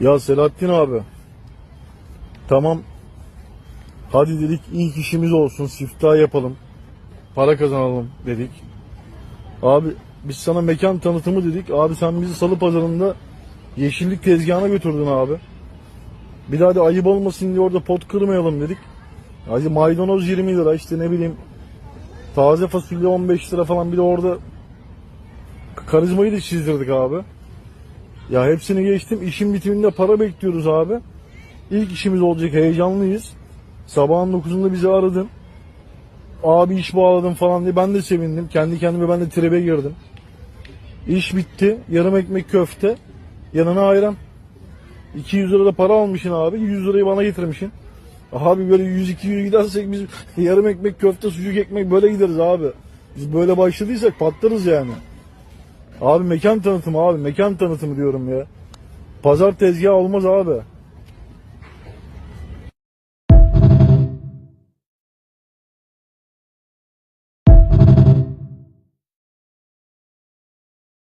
Ya Selahattin abi. Tamam. Hadi dedik ilk işimiz olsun. Siftah yapalım. Para kazanalım dedik. Abi biz sana mekan tanıtımı dedik. Abi sen bizi salı pazarında yeşillik tezgahına götürdün abi. Bir daha da ayıp olmasın diye orada pot kırmayalım dedik. Hadi maydanoz 20 lira işte ne bileyim. Taze fasulye 15 lira falan bir de orada karizmayı da çizdirdik abi. Ya hepsini geçtim. İşin bitiminde para bekliyoruz abi. İlk işimiz olacak. Heyecanlıyız. Sabahın 9'unda bizi aradın. Abi iş bağladım falan diye ben de sevindim. Kendi kendime ben de tribe girdim. İş bitti. Yarım ekmek köfte. Yanına ayran. 200 lira da para almışsın abi. 100 lirayı bana getirmişsin. Abi böyle 100-200 gidersek biz yarım ekmek köfte sucuk ekmek böyle gideriz abi. Biz böyle başladıysak patlarız yani. Abi mekan tanıtımı abi mekan tanıtımı diyorum ya. Pazar tezgahı olmaz abi.